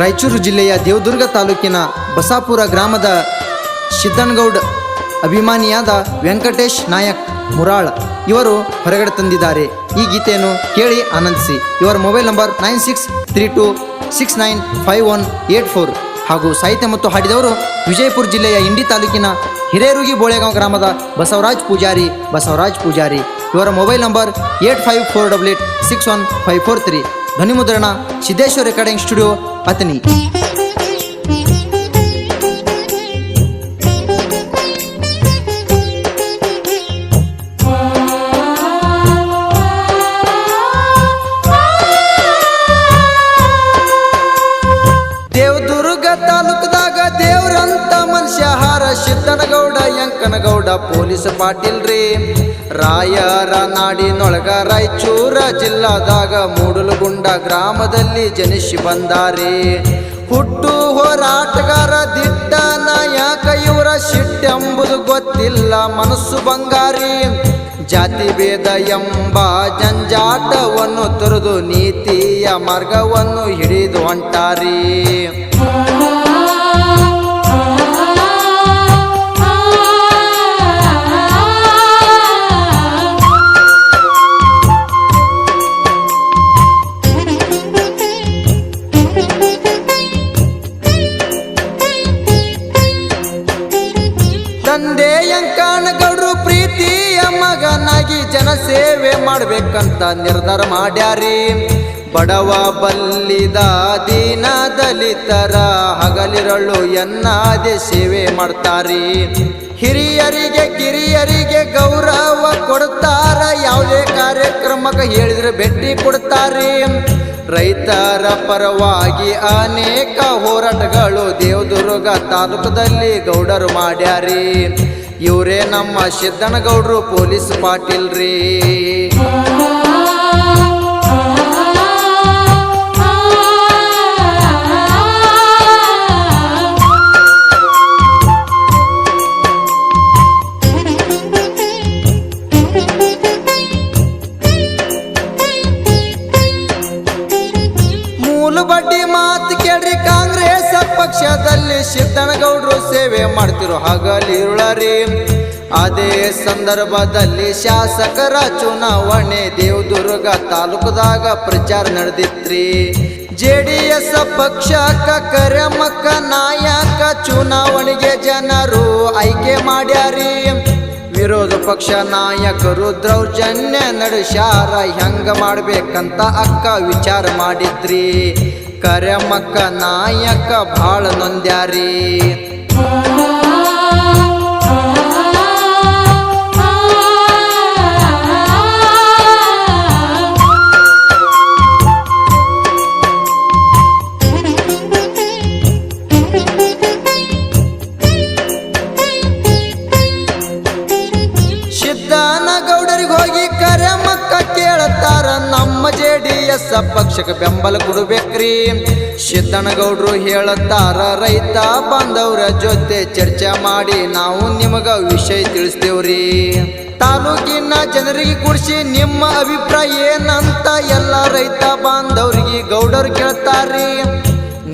ರಾಯಚೂರು ಜಿಲ್ಲೆಯ ದೇವದುರ್ಗ ತಾಲೂಕಿನ ಬಸಾಪುರ ಗ್ರಾಮದ ಸಿದ್ದನಗೌಡ್ ಅಭಿಮಾನಿಯಾದ ವೆಂಕಟೇಶ್ ನಾಯಕ್ ಮುರಾಳ್ ಇವರು ಹೊರಗಡೆ ತಂದಿದ್ದಾರೆ. ಈ ಗೀತೆಯನ್ನು ಕೇಳಿ ಆನಂದಿಸಿ. ಇವರ mobile number nine six three two six nine five one eight four. ಹಾಗೂ ಸಾಹಿತ್ಯ ಮತ್ತು ಹಾಡಿದವರು ವಿಜಯಪುರ ಜಿಲ್ಲೆಯ ಇಂಡಿ ತಾಲೂಕಿನ ಹಿರೇರುಗಿ ಬೋಳೆಗಾಂವ್ ಗ್ರಾಮದ ಬಸವರಾಜ್ ಪೂಜಾರಿ ಬಸವರಾಜ್ ಪೂಜಾರಿ. ಇವರ mobile number eight five four double eight six one five four three. ಧ್ವನಿಮುದ್ರಣ, Siddeshwara recording studio Athani Devadurga ತಾಲೂಕದಾಗ ದೇವ್ರಂತ ಮನುಷ್ಯ ಹಾರ ಸಿದ್ದನಗೌಡ ಯಂಕನಗೌಡ ಪೊಲೀಸ್ ಪಾಟೀಲ್ ರೀ ರಾಯರ ನಾಡಿನೊಳಗ ರಾಯಚೂರ ಜಿಲ್ಲಾದಾಗ ಮೂಡಲುಗುಂಡ ಗ್ರಾಮದಲ್ಲಿ ಜನಿಸಿ ಬಂದಾರೆ. ಹುಟ್ಟು ಹೋರಾಟಗಾರ ದಿಟ್ಟ ನಾಯಕ ಇವರ ಸಿಟ್ಟೆಂಬುದು ಗೊತ್ತಿಲ್ಲ, ಮನಸ್ಸು ಬಂಗಾರಿ. ಜಾತಿ ಭೇದ ಎಂಬ ಜಂಜಾಟವನ್ನು ತೊರೆದು ನೀತಿಯ ಮಾರ್ಗವನ್ನು ಹಿಡಿದು ಹೊಂಟಾರಿ. ಮಗನಾಗಿ ಜನಸೇವೆ ಮಾಡ್ಬೇಕಂತ ನಿರ್ಧಾರ ಮಾಡ್ಯಾರಿ. ಬಡವ ಬಲ್ಲಿದ ದೀನ ದಲಿತರ ಹಗಲಿರಳು ಎನ್ನಾದೆ ಸೇವೆ ಮಾಡ್ತಾರಿ. ಹಿರಿಯರಿಗೆ ಕಿರಿಯರಿಗೆ ಗೌರವ ಕೊಡ್ತಾರ, ಯಾವುದೇ ಕಾರ್ಯಕ್ರಮಕ್ಕೆ ಹೇಳಿದ್ರೆ ಭೇಟಿ ಕೊಡ್ತಾರಿ. ರೈತರ ಪರವಾಗಿ ಅನೇಕ ಹೋರಾಟಗಳು ದೇವದುರ್ಗ ತಾಲೂಕದಲ್ಲಿ ಗೌಡರು ಮಾಡ್ಯಾರಿ. ಇವರೇ ನಮ್ಮ ಸಿದ್ದನಗೌಡ್ರು ಪೊಲೀಸ್ ಪಾಟೀಲ್ ರೀ ಪಕ್ಷದಲ್ಲಿ ಸಿದ್ದನಗೌಡ್ರು ಸೇವೆ ಮಾಡ್ತಿರೋ ಹಗಲಿರುಳರಿ. ಅದೇ ಸಂದರ್ಭದಲ್ಲಿ ಶಾಸಕರ ಚುನಾವಣೆ ದೇವದುರ್ಗ ತಾಲೂಕದಾಗ ಪ್ರಚಾರ ನಡೆದಿತ್ರಿ. ಜೆ ಡಿ ಎಸ್ ಪಕ್ಷಕ್ಕ ಕರೆಮಕ್ಕ ನಾಯಕ ಚುನಾವಣೆಗೆ ಜನರು ಆಯ್ಕೆ ಮಾಡ್ಯಾರಿ. ವಿರೋಧ ಪಕ್ಷ ನಾಯಕರು ದೌರ್ಜನ್ಯ ನಡೆಸ್ಯಾರ, ಹೆಂಗ ಮಾಡ್ಬೇಕಂತ ಅಕ್ಕ ವಿಚಾರ ಮಾಡಿದ್ರಿ. ಕರೆಮಕ್ಕ ನಾಯಕ ಭಾಳ ನೊಂದ್ಯಾರಿ. ಪಕ್ಷಕ್ಕೆ ಬೆಂಬಲ ಕೊಡ್ಬೇಕ್ರಿ. ಸಿದ್ದನಗೌಡ್ರು ಹೇಳುತ್ತಾರ, ರೈತ ಬಾಂಧವ್ರ ಜೊತೆ ಚರ್ಚೆ ಮಾಡಿ ನಾವು ನಿಮಗ ವಿಷಯ ತಿಳಿಸ್ತೇವ್ರಿ. ತಾಲೂಕಿನ ಜನರಿಗೆ ಕೂಡಿಸಿ ನಿಮ್ಮ ಅಭಿಪ್ರಾಯ ಏನಂತ ಎಲ್ಲ ರೈತ ಬಾಂಧವ್ರಿಗೆ ಗೌಡರು ಕೇಳ್ತಾರ್ರಿ.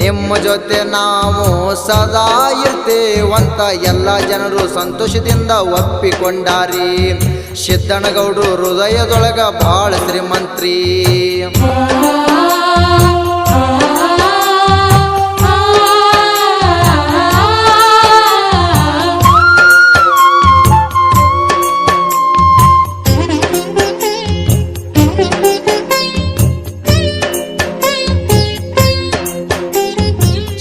ನಿಮ್ಮ ಜೊತೆ ನಾವು ಸದಾ ಇರ್ತೇವಂತ ಎಲ್ಲ ಜನರು ಸಂತೋಷದಿಂದ ಒಪ್ಪಿಕೊಂಡಾರಿ ಸಿದ್ದನಗೌಡರು ಹೃದಯದೊಳಗ ಭಾಳ ಶ್ರೀಮಂತ್ರಿ.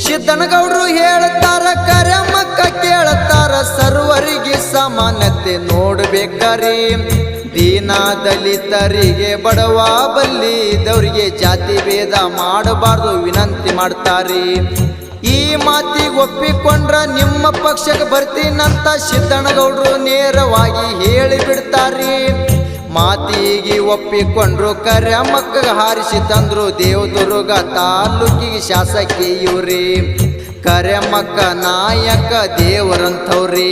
ಸಿದ್ದನಗೌಡರು ಹೇಳ್ತಾರ ಕರೆಮಕ್ಕ ಕೇಳ್ತಾರ ಸರ್ವರಿಗೆ ಸಮಾನತೆ ನೋಡ್ಬೇಕರಿ. ದೀನ ದಲಿತರಿಗೆ ಬಡವ ಬಲ್ಲಿದವರಿಗೆ ಜಾತಿ ಭೇದ ಮಾಡಬಾರ್ದು, ವಿನಂತಿ ಮಾಡ್ತಾರೆ. ಈ ಮಾತಿಗೆ ಒಪ್ಪಿಕೊಂಡ್ರ ನಿಮ್ಮ ಪಕ್ಷಕ್ಕೆ ಬರ್ತೀನಂತ ಸಿದ್ದಣ್ಣಗೌಡರು ನೇರವಾಗಿ ಹೇಳಿ ಬಿಡ್ತಾರಿ ಮಾತಿಗೆ ಒಪ್ಪಿಕೊಂಡ್ರು ಕರೆಮಕ್ಕ ಹಾರಿಸಿ ತಂದ್ರು ದೇವದುರ್ಗ ತಾಲೂಕಿಗೆ ಶಾಸಕಿ ಇವ್ರಿ. ಕರೆಮಕ್ಕ ನಾಯಕ ದೇವರಂಥವ್ರಿ.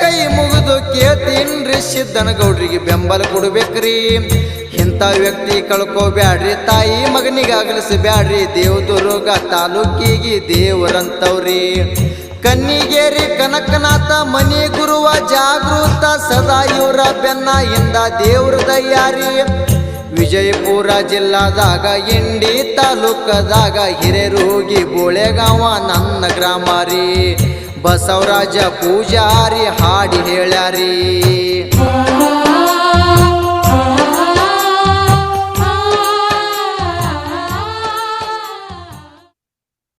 ಕೈ ಮುಗಿದು ಕೇಳ್ತೀನ್ರಿ ಸಿದ್ದನಗೌಡ್ರಿಗೆ ಬೆಂಬಲ ಕೊಡ್ಬೇಕ್ರಿ. ಇಂಥ ವ್ಯಕ್ತಿ ಕಳ್ಕೋಬ್ಯಾಡ್ರಿ, ತಾಯಿ ಮಗನಿಗೆ ಅಗಲಿಸಬ್ಯಾಡ್ರಿ ದೇವದುರ್ಗ ತಾಲೂಕಿಗೆ ದೇವರಂತವ್ರಿ. ಕನ್ನಿಗೇರಿ ಕನಕನಾಥ, ಮನಿ ಗುರುವ ಜಾಗೃತ, ಸದಾ ಇವರ ಬೆನ್ನ ಇಂದ ದೇವ್ರ ದಯ್ಯಾರಿ ವಿಜಯಪುರ ಜಿಲ್ಲಾದಾಗ, ಇಂಡಿ ತಾಲೂಕದಾಗ ಹಿರೇರೋಗಿ, ಬೋಳೆಗಾವ, ನನ್ನ ಗ್ರಾಮ ರೀ. ಬಸವರಾಜ ಪೂಜಾರಿ ಹಾಡಿ ಹೇಳ್ಯಾರಿ.